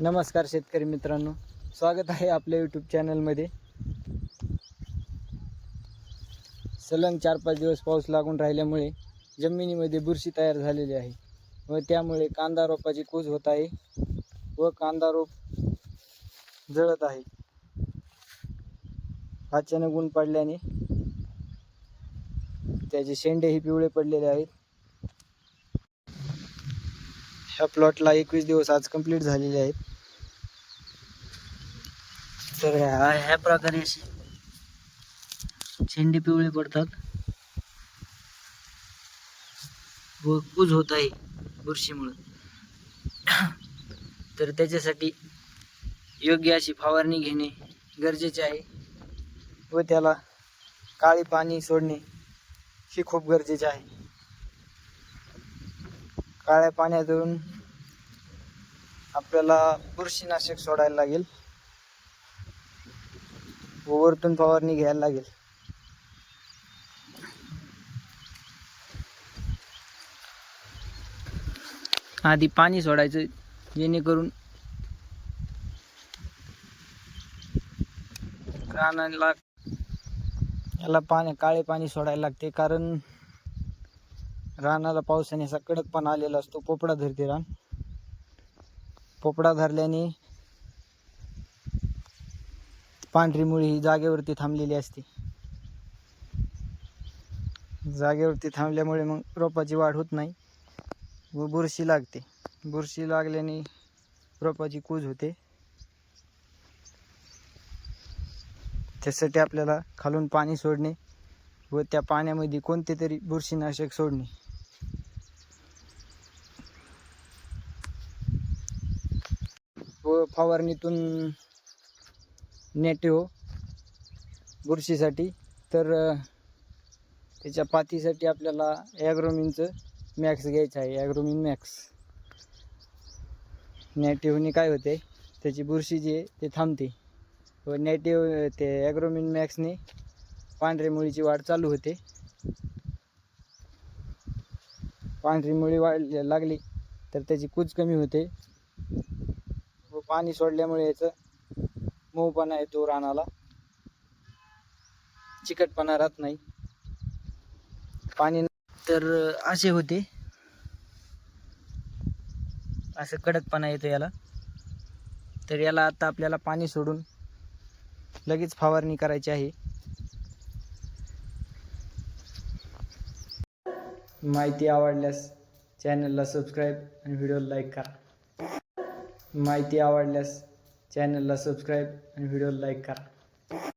नमस्कार शेतकरी मित्रांनो. स्वागत आहे आपल्या यूट्यूब चॅनलमध्ये सलग चार पाच दिवस पाऊस लागून राहिल्यामुळे जमिनीमध्ये बुरशी तयार झालेली आहे व त्यामुळे कांदा रोपाची कूज होत आहे व कांदा रोप जळत आहे. अचानक ऊन पडल्याने त्याचे शेंडेही पिवळे पडलेले आहेत. ह्या प्लॉटला एकवीस दिवस आज कंप्लीट झालेले आहेत. तर ह्या ह्या प्रकारे असे झेंडे पिवळे पडतात. व कूज होत आहे बुरशीमुळं. तर त्याच्यासाठी योग्य अशी फवारणी घेणे गरजेचे आहे. व त्याला काळे पाणी सोडणे हे खूप गरजेचे आहे. काळ्या पाण्यातून आपल्याला बुरशीनाशक सोडायला लागेल. वरतून फवारणी घ्यायला लागेल. आधी पाणी सोडायचं जेणेकरून रानाला याला पाणी काळे पाणी सोडायला लागते. कारण रानाला पावसाने असा कडकपणा आलेला असतो. पोपडा धरते रान. पोपडा धरल्याने पांढरी मुळी ही जागेवरती थांबलेली असते. जागेवरती थांबल्यामुळे मग रोपाची वाढ होत नाही व बुरशी लागते. बुरशी लागल्याने रोपाची कूज होते. त्यासाठी आपल्याला खालून पाणी सोडणे व त्या पाण्यामध्ये कोणते तरी बुरशीनाशक सोडणे. फवारणीतून नेटिव्ह हो, बुरशीसाठी. तर त्याच्या पातीसाठी आपल्याला ॲग्रोमिनचं मॅक्स घ्यायचं आहे ॲग्रोमिन मॅक्स. नॅटिव्हने काय होते त्याची बुरशी जी आहे ते थांबते. व नेटिव्ह हो, ते ॲग्रोमिन मॅक्सने पांढरी मुळीची वाढ चालू होते. पांढरी मुळी वाढ लागली तर त्याची कूच कमी होते. पाणी सोडल्यामुळे याचं मऊपणा येतो रानाला. चिकटपणा राहत नाही. पाणी तर असे होते. असं कडकपणा येतो याला. तर याला आता आपल्याला पाणी सोडून लगेच फवारणी करायची आहे. माहिती आवडल्यास चॅनलला सबस्क्राईब आणि व्हिडिओला लाईक करा. माहिती आवडल्यास चॅनलला सबस्क्राईब आणि व्हिडिओला लाईक करा.